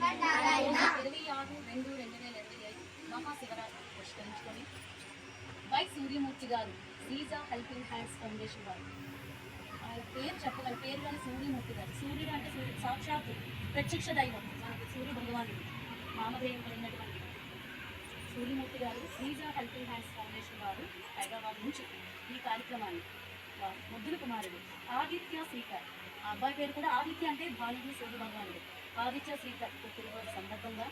ఇరవై ఆరు రెండు రెండు వేల ఇరవై ఐదు మహాశివరాత్రి పురస్కరించుకొని బై సూర్యమూర్తి గారు సీజా హెల్పింగ్ హ్యాండ్స్ ఫౌండేషన్ వారు ఆయన పేరు చెప్పగల పేరు కానీ సూర్యమూర్తి గారు సూర్యుడు అంటే సూర్యుడు సాక్షాత్తు ప్రత్యక్ష దైవం మనకి సూర్య భగవానుడు మామదేవం కలిగినటువంటి సూర్యమూర్తి గారు సీజా హెల్పింగ్ హ్యాండ్స్ ఫౌండేషన్ వారు హైదరాబాద్ నుంచి ఈ కార్యక్రమాన్ని ముద్దుల కుమారుడు ఆదిత్య శ్రీకర్. ఆ అబ్బాయి పేరు కూడా ఆదిత్య అంటే బాలుడు సూర్య భగవానుడు ఆదిత్య శ్రీకర్ పుట్టినరోజు సందర్భంగా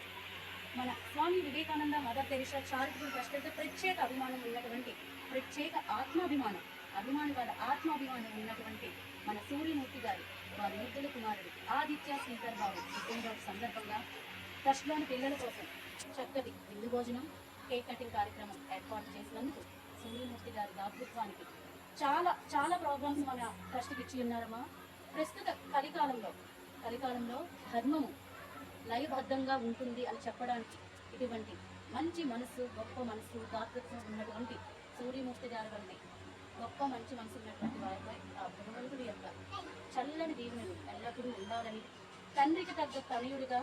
మన Swami Vivekananda Mother Teresa charitable trust అయితే ప్రత్యేక అభిమానం ఉన్నటువంటి ప్రత్యేక ఆత్మాభిమానం అభిమాని వాళ్ళ ఆత్మాభిమానం ఉన్నటువంటి మన సూర్యమూర్తి గారు వారి ముద్దుల కుమారుడు ఆదిత్య శ్రీకర్ బాబు పుట్టినరోజు సందర్భంగా ట్రస్ట్లోని పిల్లల కోసం చక్కటి విందు భోజనం కేక్ కటింగ్ కార్యక్రమం ఏర్పాటు చేసినందుకు సూర్యమూర్తి గారి దాతృత్వానికి చాలా చాలా ప్రోగ్రామ్స్ మన ట్రస్ట్కి ఇచ్చి ఉన్నారమ్మా. ప్రస్తుత కలికాలంలో కలికాలంలో ధర్మము లయబద్ధంగా ఉంటుంది అని చెప్పడానికి ఇటువంటి మంచి మనసు గొప్ప మనసు దాతృత్వం ఉన్నటువంటి సూర్యమూర్తి గారి వంటి గొప్ప మంచి మనసు ఉన్నటువంటి వారిపై ఆ భగవంతుడి యొక్క చల్లని దీవెనలు ఎల్లప్పుడూ ఉండాలని తండ్రికి తగ్గ తనయుడిగా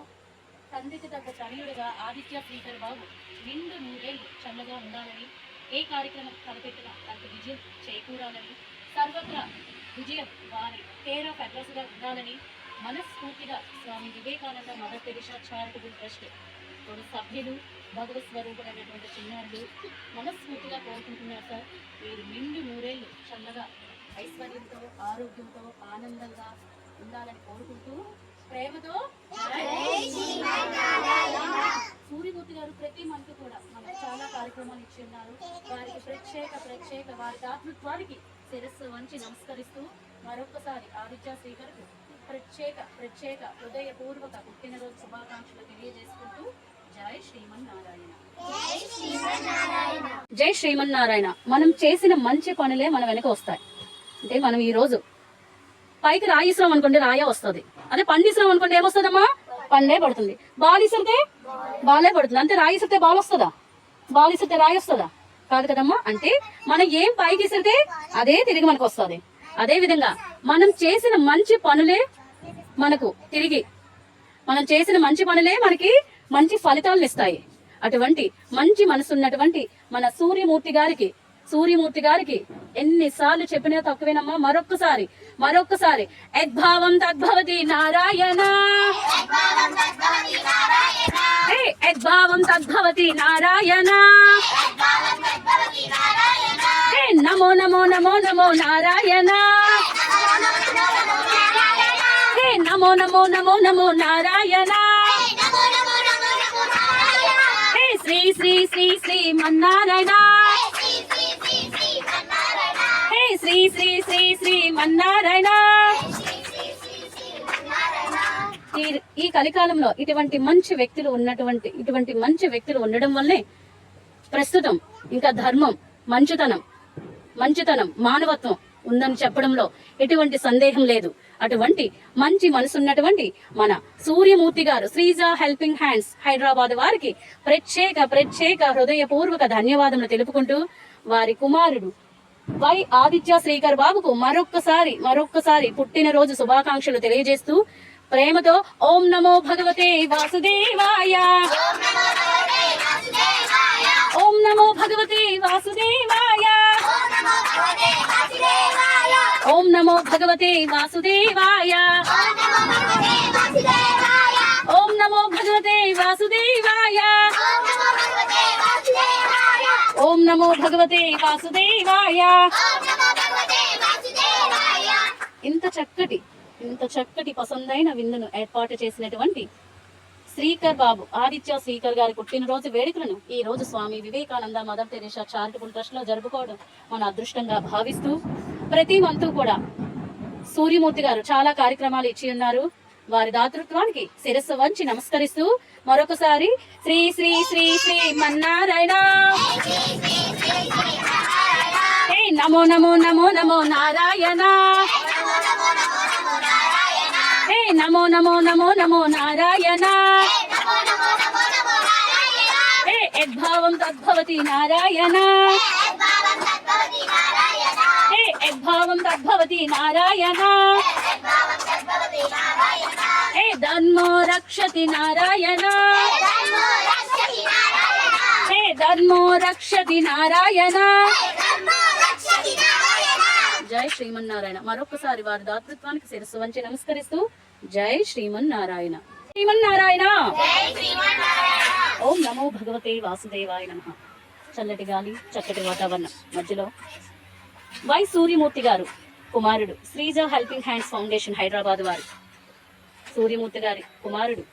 తండ్రికి తగ్గ తనయుడిగా ఆదిత్య శ్రీధర్ బాబు నిండు నూరేళ్ళు చల్లగా ఉండాలని ఏ కార్యక్రమం తలపెట్టినా అంత విజయం చేకూరాలని సర్వత్రా విజయం వారి పేర అడ్రస్గా ఉండాలని మనస్ఫూర్తిగా Swami Vivekananda Mother Teresa charitable trust సభ్యులు భగవత్ స్వరూపుడైనటువంటి చిన్నారులు మనస్ఫూర్తిగా కోరుకుంటున్నారు సార్. మీరు నిండు నూరేళ్ళు చల్లగా ఐశ్వర్యంతో ఆరోగ్యంతో ఆనందంగా ఉండాలని కోరుకుంటూ ప్రేమతో సూర్యమూర్తి గారు ప్రతి మంత్ కూడా మనకు చాలా కార్యక్రమాలు ఇచ్చి ఉన్నారు. వారికి ప్రత్యేక ప్రత్యేక వారి దాతృత్వానికి శిరస్సు వంచి నమస్కరిస్తూ మరొకసారి ఆదిత్య శ్రీకర్కు ప్రత్యేక ప్రత్యేక హృదయపూర్వక పుట్టినరోజు శుభాకాంక్షలు తెలియజేసుకుంటూ జై శ్రీమన్నారాయణ. జై శ్రీమన్నారాయణ. మనం చేసిన మంచి పనులే మన వెనక వస్తాయి. అంటే మనం ఈ రోజు పైకి రాయిస్తున్నాం అనుకోండి రాయ వస్తుంది. అదే పండిస్తున్నాం అనుకోండి ఏమొస్తుందమ్మా? పండే పడుతుంది. బాల్ ఇసిరితే బాలే పడుతుంది. అంటే రాయి ఇసిరితే బాల్ వస్తుందా? రాయి వస్తుందా? కాదు కదమ్మా. అంటే మనం ఏం పైకి ఇసిరితే అదే తిరిగి మనకు వస్తుంది. అదే విధంగా మనం చేసిన మంచి పనులే మనకు తిరిగి మనం చేసిన మంచి పనులే మనకి మంచి ఫలితాలను ఇస్తాయి. అటువంటి మంచి మనసున్నటువంటి మన సూర్యమూర్తి గారికి సూర్యమూర్తి గారికి ఎన్నిసార్లు చెప్పినా తక్కువేనమ్మా మరొక్కసారి మరొక్కసారి. యద్భావం తద్భవతి నారాయణ. యద్భావం తద్భవతి నారాయణ. నమో నమో నమో నమో నారాయణ. హే నమో నమో నమో నమో నారాయణ. హే శ్రీ శ్రీ శ్రీ శ్రీ మన్నారాయణ. హే శ్రీ శ్రీ శ్రీ శ్రీ మన్నారాయణ. ఈ- ఈ కలికాలంలో ఇటువంటి మంచి వ్యక్తులు ఉన్నటువంటి ఇటువంటి మంచి వ్యక్తులు ఉండడం వల్లే ప్రస్తుతం ఇంకా ధర్మం మంచితనం మంచితనం మానవత్వం ఉందని చెప్పడంలో ఎటువంటి సందేహం లేదు. అటువంటి మంచి మనసున్నటువంటి మన సూర్యమూర్తి గారు శ్రీజా హెల్పింగ్ హ్యాండ్స్ హైదరాబాద్ వారికి ప్రత్యేక ప్రత్యేక హృదయపూర్వక ధన్యవాదములు తెలుపుకుంటూ వారి కుమారుడు వై ఆదిత్య శ్రీకర్ బాబుకు మరొక్కసారి మరొక్కసారి పుట్టినరోజు శుభాకాంక్షలు తెలియజేస్తూ ప్రేమతో ఓం నమో భగవతే వాసుదేవాయ. ఓం నమో భగవతే వాసుదేవాయ. నమో భగవతే వాసుదేవాయ. ఓం నమో భగవతే వాసుదేవాయ. ఓం నమో భగవతే వాసుదేవాయ. ఇంత చక్కటి ఇంత చక్కటి పసందైన విందును ఏర్పాటు చేసినటువంటి శ్రీకర్ బాబు ఆదిత్య శ్రీకర్ గారి పుట్టినరోజు వేడుకలను ఈ రోజు Swami Vivekananda mother Teresa charitable ట్రస్ట్లో జరుపుకోవడం మన అదృష్టంగా భావిస్తూ ప్రతి మంతు కూడా సూర్యమూర్తి గారు చాలా కార్యక్రమాలు ఇచ్చి ఉన్నారు. వారి దాతృత్వానికి శిరస్సు వంచి నమస్కరిస్తూ మరొకసారి శ్రీ శ్రీ శ్రీ శ్రీ మన్నారాయణ. నమో నమో నమో నమో నారాయణ. హే నమో నమో నమో నమో నారాయణ. హే యద్భావం తద్భవతి నారాయణ. తద్భావం తద్భవతి నారాయణ. హే ధర్మో రక్షతి నారాయణ. హే ధర్మో రక్షతి నారాయణ. జై శ్రీమన్నారాయణ. మరొకసారి వారి దాతృత్వానికి శిరస్సు వంచి నమస్కరిస్తూ జై శ్రీమన్నారాయణ. శ్రీమన్నారాయణ! ఓం నమో భగవతే వాసుదేవాయ నమ. చల్లటి గాలి చక్కటి వాతావరణం. మధ్యలో వై సూర్యమూర్తి గారు కుమారుడు Sreeja helping hands foundation Hyderabad వారు. సూర్యమూర్తి గారి కుమారుడు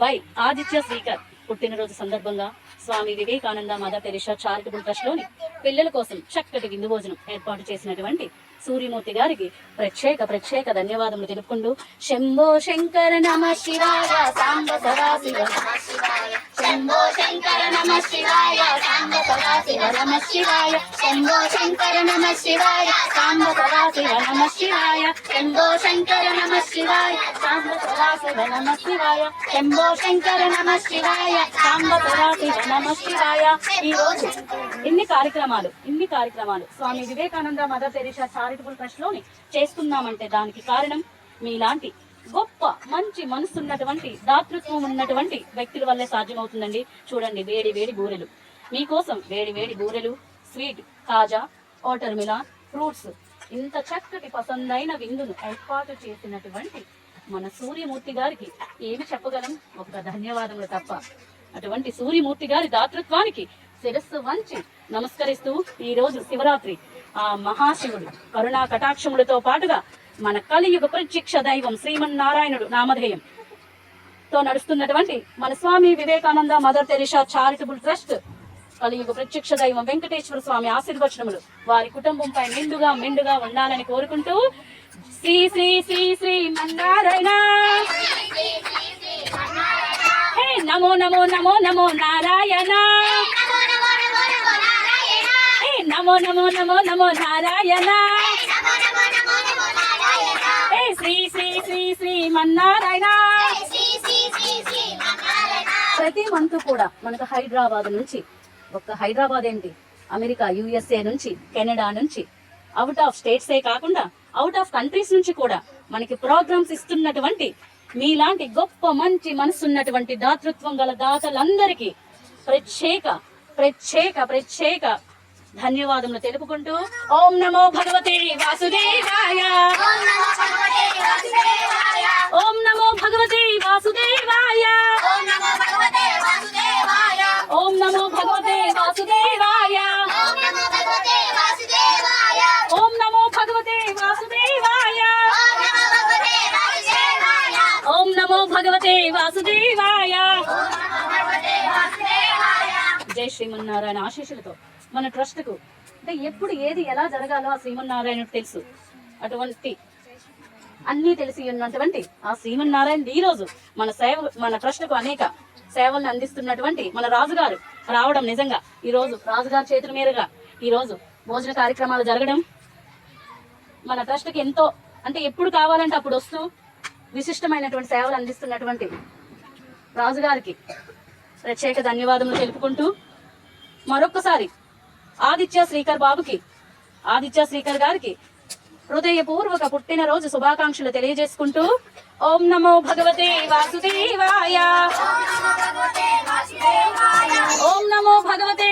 వై ఆదిత్య శ్రీకర్ పుట్టినరోజు సందర్భంగా Swami Vivekananda Mother Teresa charitable ట్రస్ట్లోని పిల్లల కోసం చక్కటి విందు భోజనం ఏర్పాటు చేసినటువంటి సూర్యమూర్తి గారికి ప్రత్యేక ప్రత్యేక ధన్యవాదములు తెలుపుకుంటూ శంభో శంకర నమ శివాయ సాంబ సదాశివ శంభో శంకర నమ శివాయ సాంబ సదాశివ నమ శివాయ. శంభో శంకర నమ శివాయ సాంబ సదాశివ నమ శివాయ. శంభో శంకర నమ శివాయ సాంబ సదాశివ నమ శివాయ. శంభో శంకర నమ శివాయ సాంబ సదాశివ నమ శివాయ. ఈ రోజు ఇన్ని కార్యక్రమాలు ఇన్ని కార్యక్రమాలు. Swami Vivekananda Mother Teresa charitable ట్రస్ట్లోని చేస్తున్నామంటే దానికి కారణం మీలాంటి గొప్ప మంచి మనసున్నటువంటి దాతృత్వం ఉన్నటువంటి వ్యక్తుల వల్లే సాధ్యమవుతుందండి. చూడండి వేడి వేడి బూరెలు. మీకోసం వేడి వేడి బూరెలు స్వీట్ కాజా వాటర్ మిలాన్ ఫ్రూట్స్ ఇంత చక్కటి పసందైన విందును ఏర్పాటు చేసినటువంటి మన సూర్యమూర్తి గారికి ఏమి చెప్పగలం? ఒక ధన్యవాదములు తప్ప. అటువంటి సూర్యమూర్తి గారి దాతృత్వానికి శిరస్సు వంచి నమస్కరిస్తూ ఈరోజు శివరాత్రి ఆ మహాశివుడు కరుణా కటాక్షములతో పాటుగా మన కలియుగ ప్రత్యక్ష దైవం శ్రీమన్నారాయణుడు నామధేయం. తో నడుస్తున్నటువంటి మన Swami Vivekananda Mother Teresa charitable trust కలియుగ ప్రత్యక్ష దైవం వెంకటేశ్వర స్వామి ఆశీర్వచనములు వారి కుటుంబంపై నిండుగా మెండుగా ఉండాలని కోరుకుంటూ శ్రీ శ్రీ శ్రీ శ్రీ మన్నారాయణ. హే నమో నమో నమో నమో నారాయణ. నమో నమో నమో నమో నారాయణ. శ్రీ శ్రీ శ్రీ శ్రీ మన్నారాయణ. ప్రతి మంత్ కూడా మనకు హైదరాబాద్ నుంచి ఒక్క హైదరాబాద్ ఏంటి? అమెరికా యుఎస్ఏ నుంచి కెనడా నుంచి అవుట్ ఆఫ్ స్టేట్సే కాకుండా అవుట్ ఆఫ్ కంట్రీస్ నుంచి కూడా మనకి ప్రోగ్రామ్స్ ఇస్తున్నటువంటి మీలాంటి గొప్ప మంచి మనసున్నటువంటి దాతృత్వం గల దాతలందరికీ ప్రత్యేక ప్రత్యేక ప్రత్యేక ధన్యవాదములు తెలుపుకుంటూ ఓం నమో భగవతే వాసుదేవాయ ఓం నమో భగవతే వాసుదేవాయ ఓం నమో భగవతే వాసుదేవాయ ఓం నమో భగవతే వాసుదేవాయ ఓం నమో భగవతే వాసుదేవాయ జై శ్రీమన్నారాయణ ఆశీస్సులతో మన ట్రస్ట్కు అంటే ఎప్పుడు ఏది ఎలా జరగాలో ఆ శ్రీమన్నారాయణకు తెలుసు. అటువంటి అన్నీ తెలిసి ఉన్నటువంటి ఆ శ్రీమన్నారాయణ ఈ రోజు మన సేవ మన ట్రస్ట్కు అనేక సేవలను అందిస్తున్నటువంటి మన రాజుగారు రావడం నిజంగా. ఈ రోజు రాజుగారి చేతుల మీదుగా ఈ రోజు భోజన కార్యక్రమాలు జరగడం మన ట్రస్ట్కి ఎంతో అంటే ఎప్పుడు కావాలంటే అప్పుడు వస్తూ విశిష్టమైనటువంటి సేవలు అందిస్తున్నటువంటి రాజుగారికి ప్రత్యేక ధన్యవాదములు తెలుపుకుంటూ మరొక్కసారి ఆదిత్య శ్రీకర్ బాబుకి ఆదిత్య శ్రీకర్ గారికి హృదయపూర్వక పుట్టినరోజు శుభాకాంక్షలు తెలియజేసుకుంటూ ఓం నమో భగవతే వాసుదేవాయ. ఓం నమో భగవతే